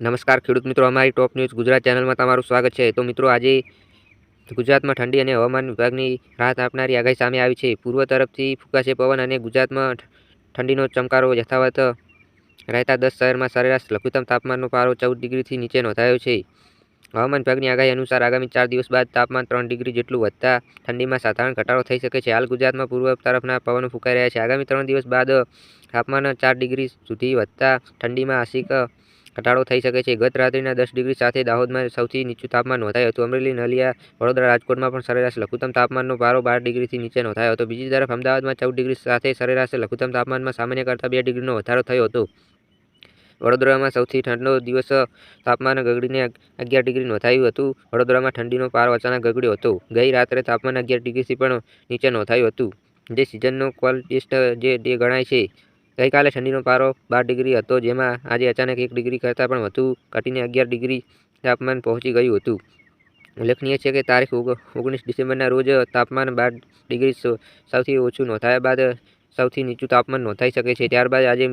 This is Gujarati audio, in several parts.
નમસ્કાર ખેડૂત મિત્રો, અમારી ટોપ ન્યૂઝ ગુજરાત ચેનલમાં તમારું સ્વાગત છે. તો મિત્રો, આજે ગુજરાતમાં ઠંડી અને હવામાન વિભાગની રાહત આપનારી આગાહી સામે આવી છે. પૂર્વ તરફથી ફૂંકાશે પવન અને ગુજરાતમાં ઠંડીનો ચમકારો યથાવત રહેતા દસ શહેરમાં સરેરાશ લઘુત્તમ તાપમાનનો પારો ચૌદ ડિગ્રીથી નીચે નોંધાયો છે. હવામાન વિભાગની આગાહી અનુસાર આગામી ચાર દિવસ બાદ તાપમાન ત્રણ ડિગ્રી જેટલું વધતા ઠંડીમાં સાધારણ ઘટાડો થઈ શકે છે. હાલ ગુજરાતમાં પૂર્વ તરફના પવનો ફૂંકાઈ રહ્યા છે. આગામી ત્રણ દિવસ બાદ તાપમાન ચાર ડિગ્રી સુધી વધતા ઠંડીમાં આંશિક ઘટાડો થઈ શકે છે. ગત રાત્રિના દસ ડિગ્રી સાથે દાહોદમાં સૌથી નીચું તાપમાન નોંધાયું હતું. અમરેલી, નલિયા, વડોદરા, રાજકોટમાં પણ સરેરાશ લઘુત્તમ તાપમાનનો પારો બાર ડિગ્રીથી નીચે નોંધાયો હતો. બીજી તરફ અમદાવાદમાં ચૌદ ડિગ્રી સાથે સરેરાશ લઘુત્તમ તાપમાનમાં સામાન્ય કરતાં બે ડિગ્રીનો વધારો થયો હતો. વડોદરામાં સૌથી ઠંડો દિવસ તાપમાન ગગડીને અગિયાર ડિગ્રી નોંધાયું હતું. વડોદરામાં ઠંડીનો પારો અચાનક ગગડ્યો હતો. ગઈ રાત્રે તાપમાન અગિયાર ડિગ્રીથી પણ નીચે નોંધાયું હતું. જે સિઝનનો ક્વોલિસ્ટ જે ડે ગણાય છે ગઈકાલે ઠંડીનો પારો બાર ડિગ્રી હતો, જેમાં આજે અચાનક એક ડિગ્રી કરતાં પણ વધુ ઘટીને અગિયાર ડિગ્રી તાપમાન પહોંચી ગયું હતું. ઉલ્લેખનીય છે કે તારીખ ઓગણીસ ડિસેમ્બરના રોજ તાપમાન બાર ડિગ્રી સૌથી ઓછું નોંધાયા બાદ સૌથી નીચું તાપમાન નોંધાઈ શકે છે. ત્યારબાદ આજે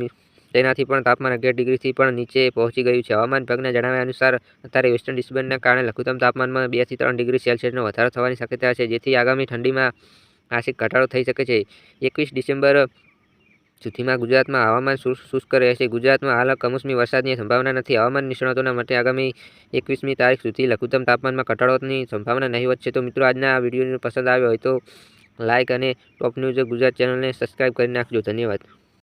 તેનાથી પણ તાપમાન અગિયાર ડિગ્રીથી પણ નીચે પહોંચી ગયું છે. હવામાન વિભાગના જણાવ્યા અનુસાર, અત્યારે વેસ્ટર્ન ડિસ્ટર્બન્સના કારણે લઘુત્તમ તાપમાનમાં બેથી ત્રણ ડિગ્રી સેલ્સિયસનો વધારો થવાની શક્યતા છે, જેથી આગામી ઠંડીમાં આશિક ઘટાડો થઈ શકે છે. એકવીસ ડિસેમ્બર સુધીમાં ગુજરાતમાં હવામાન શુષ્ક રહેશે ગુજરાતમાં હાલ કમોસમી વરસાદની સંભાવના નથી. હવામાન નિષ્ણાતોના મતે આગામી એકવીસમી તારીખ સુધી લઘુત્તમ તાપમાનમાં ઘટાડોની સંભાવના નહીવત છે. તો મિત્રો, આજના આ વીડિયો પસંદ આવ્યો હોય તો લાઇક અને ટોપ ન્યૂઝ ગુજરાત ચેનલને સબસ્ક્રાઈબ કરી નાખજો. ધન્યવાદ.